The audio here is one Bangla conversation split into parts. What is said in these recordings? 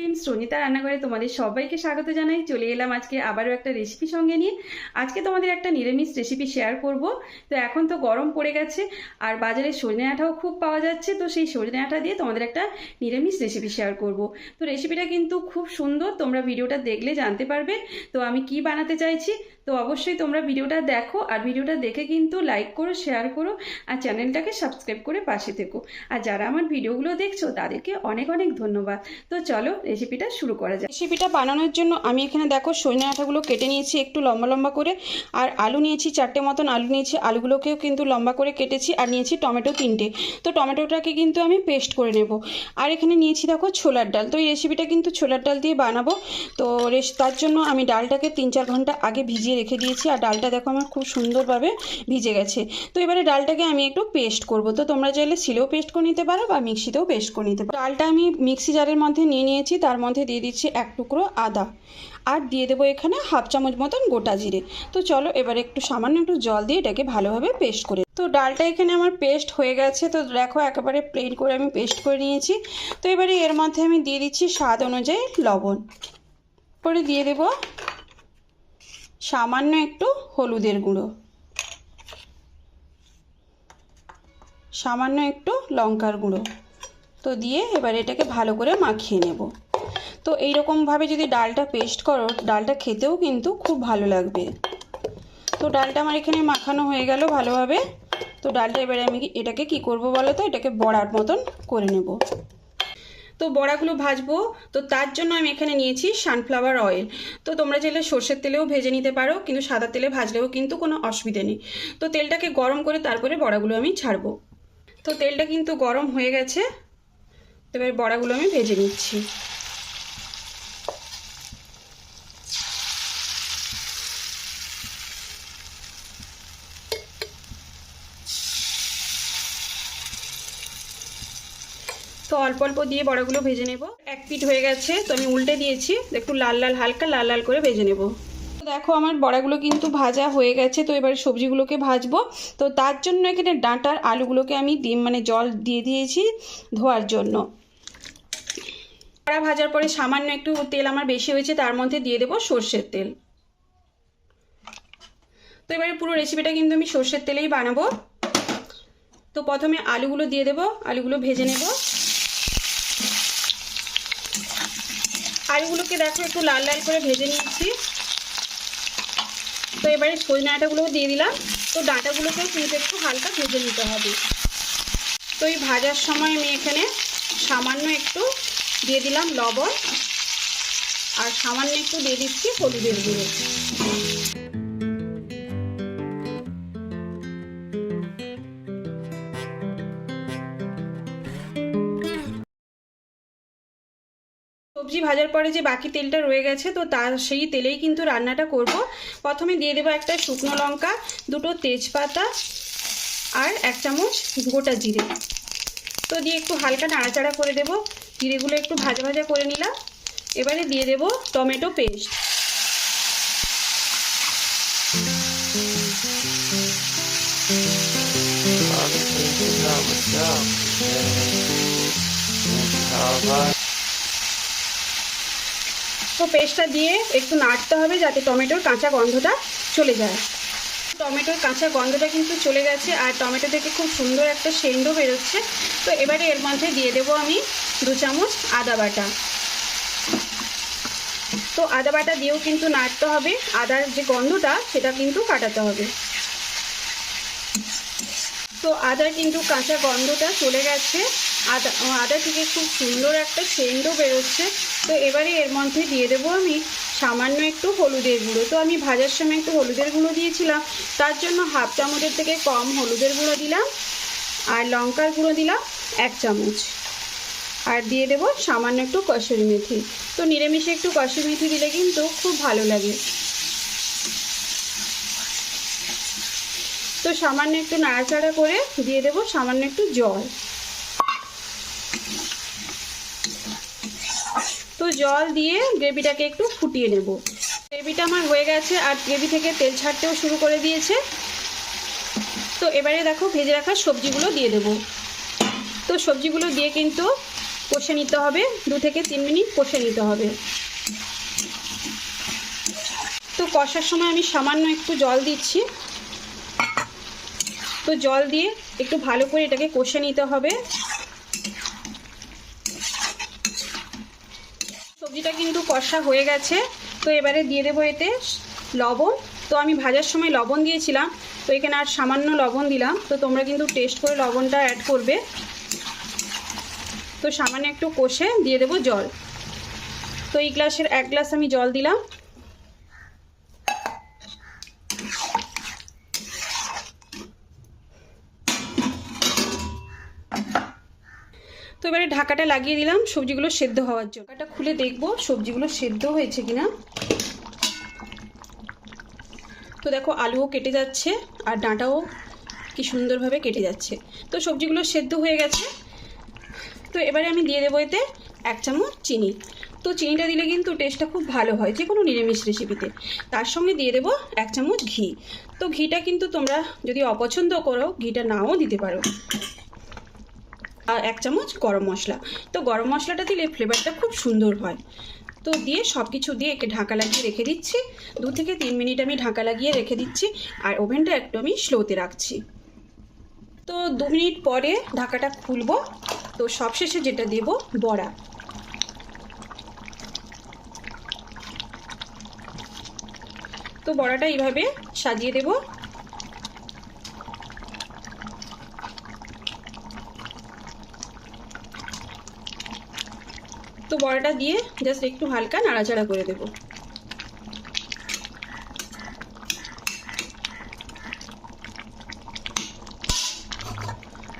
ফ্রেন্ডস সুনিতা রান্নাঘরে তোমাদের সবাইকে স্বাগত জানাই। চলে এলাম আজকে আবারও একটা রেসিপি সঙ্গে নিয়ে। আজকে তোমাদের একটা নিরামিষ রেসিপি শেয়ার করব। তো এখন তো গরম পড়ে গেছে, আর বাজারে সজনে আঠাও খুব পাওয়া যাচ্ছে। তো সেই সজনে আঠা দিয়ে তোমাদের একটা নিরামিষ রেসিপি শেয়ার করব। তো রেসিপিটা কিন্তু খুব সুন্দর, তোমরা ভিডিওটা দেখলে জানতে পারবে। তো আমি কি বানাতে চাইছি? তো অবশ্যই তোমরা ভিডিওটা দেখো আর ভিডিওটা দেখে কিন্তু লাইক করো শেয়ার করো আর চ্যানেলটাকে সাবস্ক্রাইব করে পাশে থেকো। আর যারা আমার ভিডিওগুলো দেখছ, তাদেরকে অনেক অনেক ধন্যবাদ। তো চলো রেসিপিটা শুরু করা যায় রেসিপিটা বানানোর জন্য আমি এখানে দেখো সজনে আঠাগুলো কেটে নিয়েছি একটু লম্বা লম্বা করে। আর আলু নিয়েছি চারটে মতন আলু নিয়েছি, আলুগুলোকেও কিন্তু লম্বা করে কেটেছি আর নিয়েছি টমেটো তিনটে। তো টমেটোটাকে কিন্তু আমি পেস্ট করে নেব। আর এখানে নিয়েছি দেখো ছোলার ডাল। তো এই রেসিপিটা কিন্তু ছোলার ডাল দিয়ে বানাবো। তো তার জন্য আমি ডালটাকে তিন চার ঘণ্টা আগে ভিজিয়ে রেখে দিয়েছি আর ডালটা দেখো আমার খুব সুন্দরভাবে ভিজে গেছে। তো এবারে ডালটাকে আমি একটু পেস্ট করব। তো তোমরা চাইলে শিলেও পেস্ট করে নিতে পারো বা মিক্সিতেও পেস্ট করে নিতে পারো। ডালটা আমি মিক্সি জারের মধ্যে নিয়ে নিয়েছি। তার মধ্যে দিয়ে দিচ্ছি এক টুকরো আদা। আর দিয়ে দেবো এখানে হাফ চামচ মতন গোটা জিরে। তো চলো এবারে একটু সামান্য একটু জল দিয়ে এটাকে ভালোভাবে পেস্ট করে তো ডালটা এখানে আমার পেস্ট হয়ে গেছে। তো দেখো একেবারে প্লেন করে আমি পেস্ট করে নিয়েছি। তো এবারে এর মধ্যে আমি দিয়ে দিচ্ছি স্বাদ অনুযায়ী লবণ। পরে দিয়ে দেবো সামান্য একটু হলুদের গুঁড়ো। সামান্য একটু লঙ্কার গুঁড়ো। তো দিয়ে এবার এটাকে ভালো করে মাখিয়ে নেব। তো এইরকমভাবে যদি ডালটা পেস্ট করো, ডালটা খেতেও কিন্তু খুব ভালো লাগবে। তো ডালটা আমার এখানে মাখানো হয়ে গেল ভালোভাবে। তো ডালটা এবারে আমি এটাকে কি করব বলো তো? এটাকে বড়ার মতন করে নেব। তো বড়াগুলো ভাজবো। তো তার জন্য আমি এখানে নিয়েছি সানফ্লাওয়ার অয়েল তো তোমরা চাইলে সর্ষের তেলেও ভেজে নিতে পারো, কিন্তু সাদা তেলে ভাজলেও কিন্তু কোনো অসুবিধে নেই। তো তেলটাকে গরম করে তারপরে বড়াগুলো আমি ছাড়বো। তো তেলটা কিন্তু গরম হয়ে গেছে। এবার বড়াগুলো আমি ভেজে নিচ্ছি। তো অল্প অল্প দিয়ে বড়াগুলো ভেজে নেব। এক পিঠ হয়ে গেছে, তো আমি উল্টে দিয়েছি। একটু লাল লাল, হালকা লাল লাল করে ভেজে নেব। দেখো, আমার বড়াগুলো কিন্তু ভাজা হয়ে গেছে, তো এবার সবজিগুলোকে ভাজবো। তো তার জন্য এখানে ডাঁটার আলুগুলোকে আমি ডিম মানে জল দিয়ে দিয়েছি ধোয়ার জন্য। বড়া ভাজার পরে সামান্য একটু তেল আমার বেশি হয়েছে, তার মধ্যে দিয়ে দেবো সর্ষের তেল। তো এবারে পুরো রেসিপিটা কিন্তু আমি সর্ষের তেলেই বানাবো। তো প্রথমে আলুগুলো দিয়ে দেবো, আলুগুলো ভেজে নেব। আলুগুলোকে দেখো একটু লাল লাল করে ভেজে নিচ্ছি। তো এবারে সজনে ডাঁটাগুলো দিয়ে দিলাম। তো ডাঁটাগুলোকেও কিন্তু একটু হালকা ভেজে নিতে হবে। তো এই ভাজার সময় আমি এখানে সামান্য একটু দিয়ে দিলাম লবণ। আর সামান্য একটু দিয়ে দিচ্ছি হলুদের গুঁড়ো। সবজি ভাজার পরে যে বাকি তেলটা রয়ে গেছে, তো তার সেই তেলেই কিন্তু রান্নাটা করব। প্রথমে দিয়ে দেবো একটা শুকনো লঙ্কা, দুটো তেজপাতা আর এক চামচ গোটা জিরে। তো দিয়ে একটু হালকা নাড়াচাড়া করে দেবো। জিরেগুলো একটু ভাজা ভাজা করে নিলাম। এবারে দিয়ে দেবো টমেটো পেস্ট। তো পেস্টটা দিয়ে একটু নাড়তে হবে যাতে টমেটোর কাঁচা গন্ধটা চলে যায়। টমেটোর কাঁচা গন্ধটা কিন্তু চলে গেছে আর টমেটো থেকে খুব সুন্দর একটা সেন্ডও বেরোচ্ছে। তো এবারে এর মধ্যে দিয়ে দেবো আমি দু চামচ আদা বাটা। তো আদা বাটা দিয়েও কিন্তু নাড়তে হবে। আদার যে গন্ধটা, সেটা কিন্তু কাটাতে হবে। তো আদার কিন্তু কাঁচা গন্ধটা চলে গেছে। আদা আদা থেকে খুব সুন্দর একটা সেন্টও বেরোচ্ছে। তো এবারে এর মধ্যে দিয়ে দেবো আমি সামান্য একটু হলুদের গুঁড়ো। তো আমি ভাজার সময় একটু হলুদের গুঁড়ো দিয়েছিলাম। তার জন্য হাফ চামচের থেকে কম হলুদের গুঁড়ো দিলাম আর লঙ্কার গুঁড়ো দিলাম এক চামচ। আর দিয়ে দেবো সামান্য একটু কসুরি মেথি। তো নিরামিষে একটু কসুরি মেথি দিলে কিন্তু খুব ভালো লাগে। তো সামান্য একটু নাড়াচাড়া করে দিয়ে দেবো সামান্য একটু জল। জল দিয়ে গ্রেভিটাকে একটু ফুটিয়ে নেব। গ্রেভিটা আমার হয়ে গেছে আর গ্রেভি থেকে তেল ছাড়তেও শুরু করে দিয়েছে। তো এবারে দেখো ভেজে রাখা সবজিগুলো দিয়ে দেব। তো সবজিগুলো দিয়ে কিন্তু কষে নিতে হবে, দু থেকে তিন মিনিট কষে নিতে হবে। তো কষার সময় আমি সামান্য একটু জল দিচ্ছি। তো জল দিয়ে একটু ভালো করে এটাকে কষে নিতে হবে। সবজিটা কিন্তু কষা হয়ে গেছে। তো এবারে দিয়ে দেবো এতে লবণ। তো আমি ভাজার সময় লবণ দিয়েছিলাম, তো এখানে আর সামান্য লবণ দিলাম। তো তোমরা কিন্তু টেস্ট করে লবণটা অ্যাড করবে। তো সামান্য একটু কষে দিয়ে দেবো জল। তো এই গ্লাসের এক গ্লাস আমি জল দিলাম। তো এবারে ঢাকাটা লাগিয়ে দিলাম, সবজিগুলো সেদ্ধ হওয়ার জন্য। ঢাকাটা খুলে দেখব সবজিগুলো সেদ্ধ হয়েছে কিনা। তো দেখো, আলুও কেটে যাচ্ছে আর ডাঁটাও কি সুন্দরভাবে কেটে যাচ্ছে। তো সবজিগুলো সেদ্ধ হয়ে গেছে। তো এবারে আমি দিয়ে দেবো এতে এক চামচ চিনি। তো চিনিটা দিলে কিন্তু টেস্টটা খুব ভালো হয় যে কোনো নিরামিষ রেসিপিতে তার সঙ্গে দিয়ে দেবো এক চামচ ঘি। তো ঘিটা কিন্তু তোমরা যদি অপছন্দ করো, ঘিটা নাও দিতে পারো। আর এক চামচ গরম মশলা। তো গরম মশলাটা দিলে ফ্লেভারটা খুব সুন্দর হয়। তো দিয়ে সব কিছু দিয়ে একে ঢাকা লাগিয়ে রেখে দিচ্ছি। দু থেকে তিন মিনিট আমি ঢাকা লাগিয়ে রেখে দিচ্ছি আর ওভেনটা একটু আমি স্লোতে রাখছি। তো দু মিনিট পরে ঢাকাটা খুলবো। তো সবশেষে যেটা দেব, বড়া। তো বড়াটা এইভাবে সাজিয়ে দেবো। তো বড়াটা দিয়ে জাস্ট একটু হালকা নাড়াচাড়া করে দেব।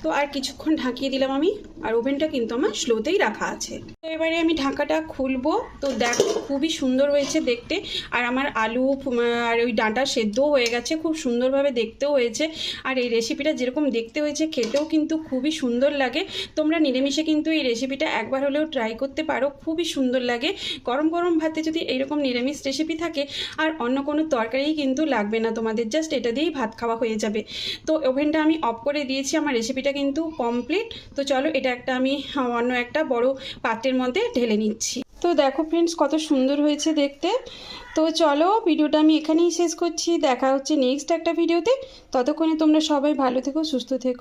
তো আর কিছুক্ষণ ঢাকিয়ে দিলাম আমি। আর ওভেনটা কিন্তু আমার স্লোতেই রাখা আছে। তো এবারে আমি ঢাকাটা খুলবো। তো দেখো, খুবই সুন্দর হয়েছে দেখতে। আর আমার আলু আর ওই ডাঁটা সেদ্ধও হয়ে গেছে, খুব সুন্দরভাবে দেখতেও হয়েছে। আর এই রেসিপিটা যেরকম দেখতে হয়েছে, খেতেও কিন্তু খুবই সুন্দর লাগে। তোমরা নিরামিষে কিন্তু এই রেসিপিটা একবার হলেও ট্রাই করতে পারো, খুবই সুন্দর লাগে। গরম গরম ভাতে যদি এইরকম নিরামিষ রেসিপি থাকে, আর অন্য কোনো তরকারি কিন্তু লাগবে না তোমাদের জাস্ট এটা দিয়েই ভাত খাওয়া হয়ে যাবে। তো ওভেনটা আমি অফ করে দিয়েছি, আমার রেসিপিটা কিন্তু কমপ্লিট তো চলো, এটা একটা আমি, অন্য একটা বড় পাত্রের মধ্যে ঢেলে নিচ্ছি। তো দেখো ফ্রেন্ডস কত সুন্দর হয়েছে দেখতে। তো চলো ভিডিওটা আমি এখানেই শেষ করছি। দেখা হচ্ছে নেক্সট একটা ভিডিওতে। ততক্ষণে তোমরা সবাই ভালো থেকো, সুস্থ থেকো।